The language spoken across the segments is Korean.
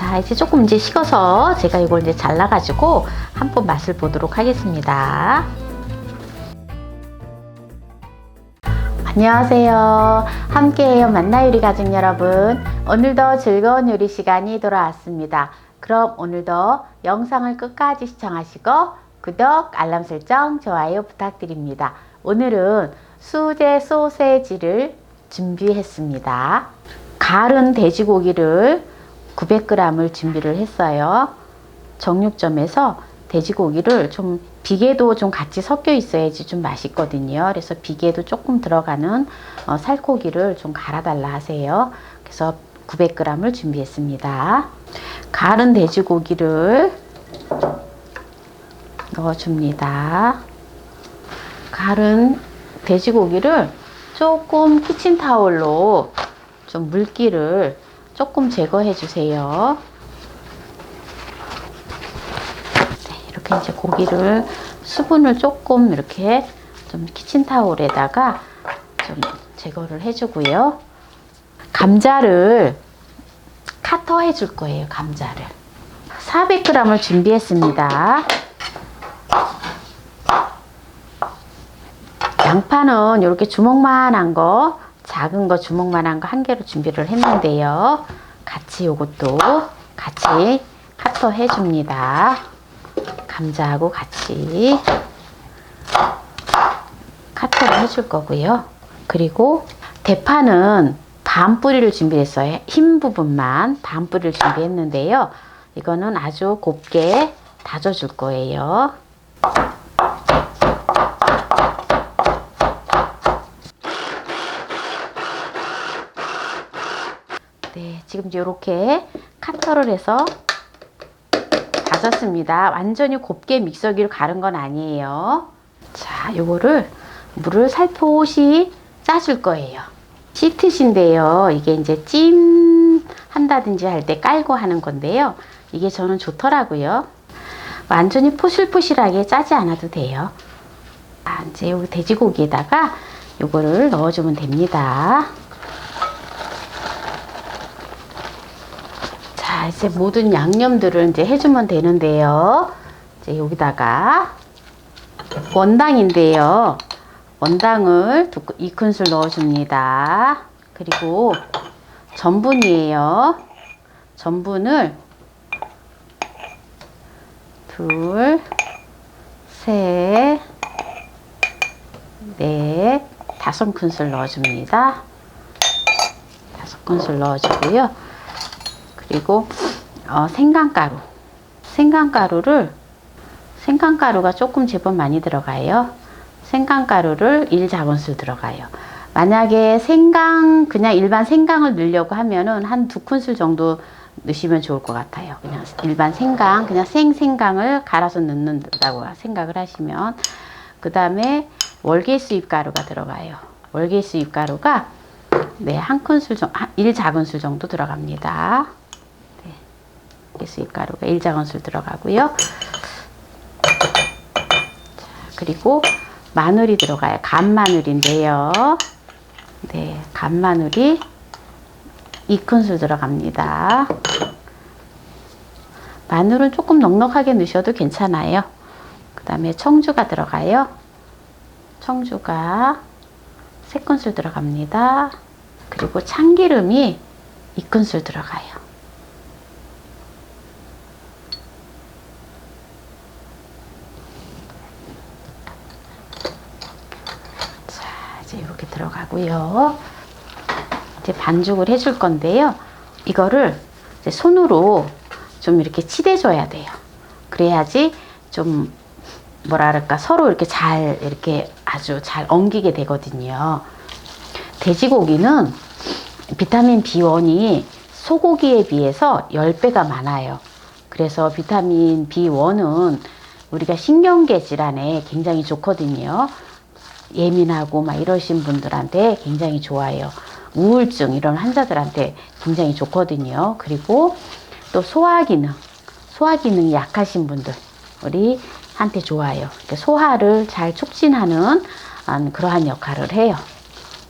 자, 이제 조금 이제 식어서 제가 이걸 이제 잘라가지고 한번 맛을 보도록 하겠습니다. 안녕하세요. 함께해요. 만나요리 가족 여러분. 오늘도 즐거운 요리 시간이 돌아왔습니다. 그럼 오늘도 영상을 끝까지 시청하시고 구독, 알람 설정, 좋아요 부탁드립니다. 오늘은 수제 소세지를 준비했습니다. 갈은 돼지고기를 900g을 준비를 했어요. 정육점에서 돼지고기를 좀 비계도 좀 같이 섞여 있어야지 좀 맛있거든요. 그래서 비계도 조금 들어가는 어, 살코기를 좀 갈아달라 하세요. 그래서 900g을 준비했습니다. 갈은 돼지고기를 넣어줍니다. 갈은 돼지고기를 조금 키친타올로 좀 물기를 조금 제거해 주세요. 네, 이렇게 이제 고기를 수분을 조금 이렇게 좀 키친타올에다가 좀 제거를 해주고요. 감자를 카터 해줄 거예요. 감자를 400g을 준비했습니다. 양파는 이렇게 주먹만한 거, 작은 거 주먹만한 거 한 개로 준비를 했는데요. 같이 요것도 같이 카터 해줍니다. 감자하고 같이 카터를 해줄 거고요. 그리고 대파는 반 뿌리를 준비했어요. 흰 부분만 반 뿌리를 준비했는데요. 이거는 아주 곱게 다져줄 거예요. 네, 지금 이렇게 카터를 해서 다졌습니다. 완전히 곱게 믹서기로 가른 건 아니에요. 자, 요거를 물을 살포시 짜줄 거예요. 시트신데요. 이게 이제 찜 한다든지 할 때 깔고 하는 건데요. 이게 저는 좋더라고요. 완전히 포실포실하게 짜지 않아도 돼요. 아, 이제 여기 돼지고기에다가 요거를 넣어주면 됩니다. 자, 이제 모든 양념들을 이제 해주면 되는데요. 이제 여기다가 원당인데요. 원당을 2큰술 넣어줍니다. 그리고 전분이에요. 전분을 둘, 셋, 넷, 다섯 큰술 넣어줍니다. 다섯 큰술 넣어주고요. 그리고 어, 생강가루. 생강가루를 생강가루가 조금 제법 많이 들어가요. 생강가루를 1작은술 들어가요. 만약에 생강 그냥 일반 생강을 넣으려고 하면은 한 두 큰술 정도 넣으시면 좋을 것 같아요. 그냥 일반 생강 그냥 생생강을 갈아서 넣는다고 생각을 하시면 그 다음에 월계수 잎 가루가 들어가요. 월계수 잎 가루가 네, 한 큰술 정도, 1작은술 정도 들어갑니다. 수잎 가루가 1작은술 들어가고요. 자, 그리고 마늘이 들어가요. 간마늘인데요. 네, 간마늘이 2큰술 들어갑니다. 마늘은 조금 넉넉하게 넣으셔도 괜찮아요. 그 다음에 청주가 들어가요. 청주가 3큰술 들어갑니다. 그리고 참기름이 2큰술 들어가요. 자, 이제 이렇게 들어가고요. 이제 반죽을 해줄 건데요. 이거를 손으로 좀 이렇게 치대줘야 돼요. 그래야지 좀 그럴까 서로 이렇게 잘 이렇게 아주 잘 엉기게 되거든요. 돼지고기는 비타민 B1이 소고기에 비해서 10배가 많아요. 그래서 비타민 B1은 우리가 신경계 질환에 굉장히 좋거든요. 예민하고 막 이러신 분들한테 굉장히 좋아요. 우울증 이런 환자들한테 굉장히 좋거든요. 그리고 또 소화 기능, 소화 기능이 약하신 분들 우리 한테 좋아요. 소화를 잘 촉진하는 그러한 역할을 해요.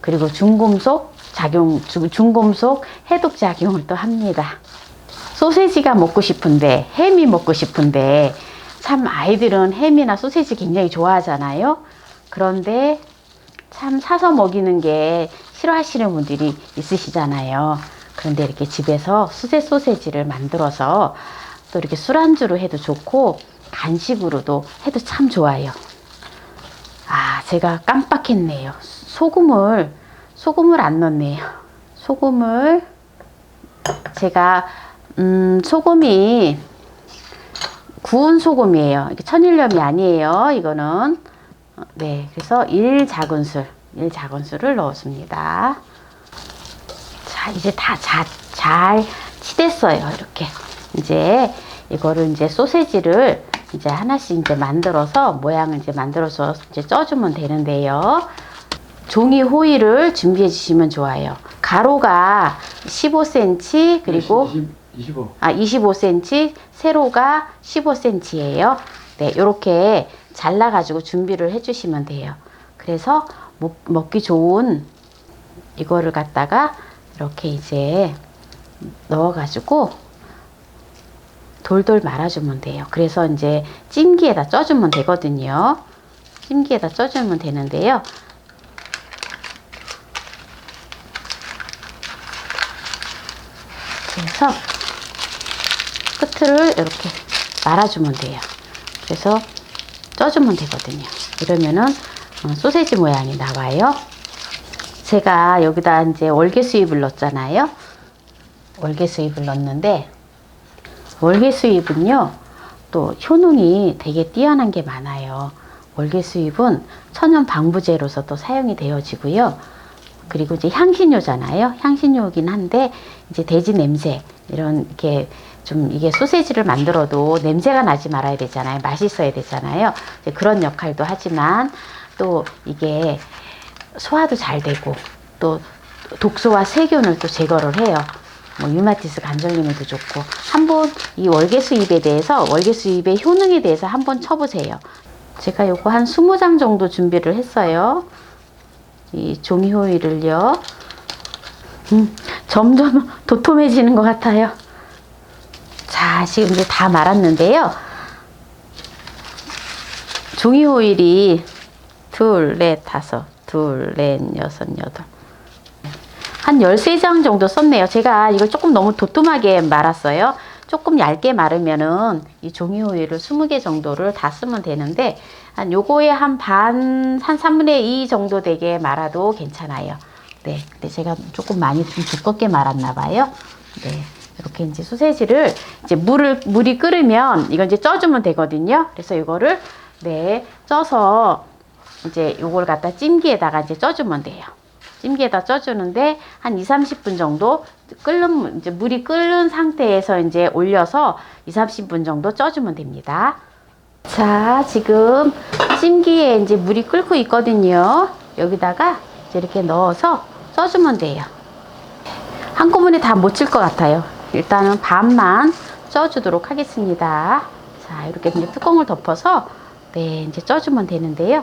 그리고 중금속 작용, 중금속 해독 작용을 또 합니다. 소세지가 먹고 싶은데 햄이 먹고 싶은데 참 아이들은 햄이나 소세지 굉장히 좋아하잖아요. 그런데 참 사서 먹이는 게 싫어하시는 분들이 있으시잖아요. 그런데 이렇게 집에서 수제 소세지를 만들어서 또 이렇게 술안주로 해도 좋고 간식으로도 해도 참 좋아요. 아, 제가 깜빡했네요. 소금을 소금을 안 넣네요. 소금을 제가 음, 소금이 구운 소금이에요. 천일염이 아니에요. 이거는 어, 네, 그래서 1 작은술, 1 작은술을 넣었습니다. 자, 이제 다잘 치댔어요. 이렇게 이제 이거를 이제 소세지를 이제 하나씩 이제 만들어서 모양을 이제 만들어서 이제 쪄주면 되는데요. 종이 호일을 준비해 주시면 좋아요. 가로가 15cm 그리고 25. 아 25cm, 세로가 15cm예요. 네, 이렇게 잘라 가지고 준비를 해 주시면 돼요. 그래서 먹, 먹기 좋은 이거를 갖다가 이렇게 이제 넣어 가지고 돌돌 말아주면 돼요. 그래서 이제 찜기에다 쪄주면 되거든요. 찜기에다 쪄주면 되는데요. 그래서 끝을 이렇게 말아주면 돼요. 그래서 쪄주면 되거든요. 이러면은 어, 소세지 모양이 나와요. 제가 여기다 이제 월계 수잎을 넣었잖아요. 월계 수잎을 넣었는데 월계 수잎은요 또 효능이 되게 뛰어난 게 많아요. 월계 수잎은 천연 방부제로서 또 사용이 되어지고요. 그리고 이제 향신료잖아요. 향신료이긴 한데 이제 돼지 냄새 이런 이렇게 좀 이게 소세지를 만들어도 냄새가 나지 말아야 되잖아요. 맛있어야 되잖아요. 그런 역할도 하지만 또 이게 소화도 잘 되고 또 독소와 세균을 또 제거를 해요. 뭐 유마티스 관절염에도 좋고 한번 이 월계수잎에 대해서 월계수잎의 효능에 대해서 한번 쳐보세요. 제가 요거 한 20장 정도 준비를 했어요. 이 종이 호일을요. 음, 점점 도톰해지는 것 같아요. 자, 지금 이제 다 말았는데요. 종이 호일이 둘, 넷, 다섯, 둘, 넷, 여섯, 여덟. 한 13장 정도 썼네요. 제가 이걸 조금 너무 도톰하게 말았어요. 조금 얇게 마르면은 이 종이 호일을 20개 정도를 다 쓰면 되는데 한 요거에 한 반, 한 3분의 2 정도 되게 말아도 괜찮아요. 네. 근데 제가 조금 많이 좀 두껍게 말았나 봐요. 네. 이렇게 이제 소세지를 이제 물을, 물이 끓으면 이건 이제 쪄주면 되거든요. 그래서 이거를 네, 쪄서 이제 요걸 갖다 찜기에다가 이제 쪄주면 돼요. 찜기에다 쪄주는데 한 2, 30분 정도 끓는 이제 물이 끓는 상태에서 이제 올려서 2, 30분 정도 쪄주면 됩니다. 자, 지금 찜기에 이제 물이 끓고 있거든요. 여기다가 이제 이렇게 넣어서 쪄주면 돼요. 한꺼번에 다못찔것 같아요. 일단은 반만 쪄주도록 하겠습니다. 자, 이렇게 이제 뚜껑을 덮어서 네, 이제 쪄주면 되는데요.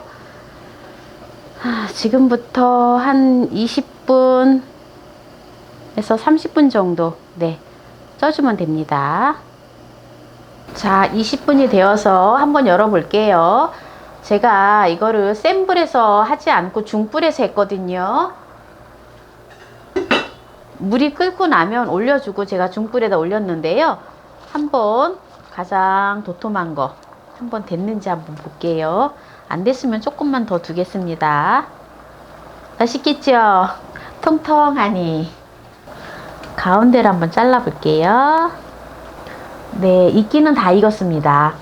아, 지금부터 한 20분에서 30분 정도 네, 쪄주면 됩니다. 자, 20분이 되어서 한번 열어볼게요. 제가 이거를 센 불에서 하지 않고 중불에서 했거든요. 물이 끓고 나면 올려주고 제가 중불에다 올렸는데요. 한번 가장 도톰한 거 한번 됐는지 한번 볼게요. 안 됐으면 조금만 더 두겠습니다. 맛있겠죠? 통통하니. 가운데를 한번 잘라 볼게요. 네, 이끼는 다 익었습니다.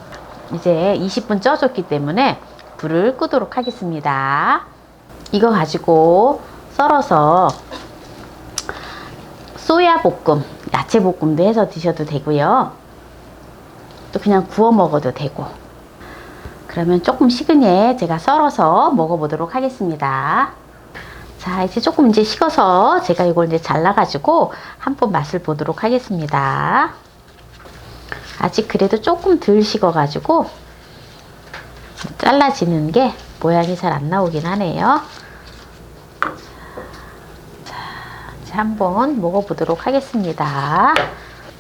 이제 20분 쪄줬기 때문에 불을 끄도록 하겠습니다. 이거 가지고 썰어서 소야 볶음, 야채 볶음도 해서 드셔도 되고요. 또 그냥 구워 먹어도 되고. 그러면 조금 식으니 제가 썰어서 먹어보도록 하겠습니다. 자, 이제 조금 이제 식어서 제가 이걸 이제 잘라가지고 한번 맛을 보도록 하겠습니다. 아직 그래도 조금 덜 식어가지고 잘라지는 게 모양이 잘 안 나오긴 하네요. 자, 이제 한번 먹어보도록 하겠습니다.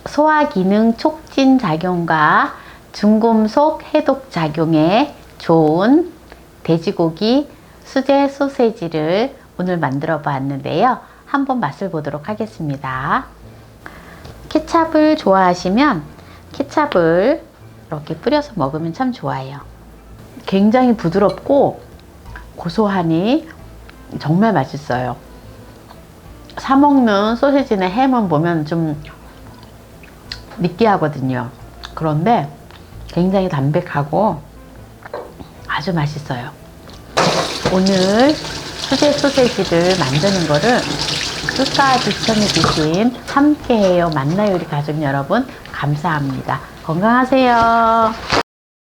소화 기능 촉진 작용과 중금속 해독 작용에 좋은 돼지고기 수제 소세지를 오늘 만들어 봤는데요. 한번 맛을 보도록 하겠습니다. 케찹을 좋아하시면 케찹을 이렇게 뿌려서 먹으면 참 좋아요. 굉장히 부드럽고 고소하니 정말 맛있어요. 사 먹는 소시지나 햄은 보면 좀 느끼하거든요. 그런데 굉장히 담백하고 아주 맛있어요. 오늘 수제 소세지를 만드는 거를 끝까지 시청해주신 함께해요 만나요리 가족 여러분 감사합니다. 건강하세요.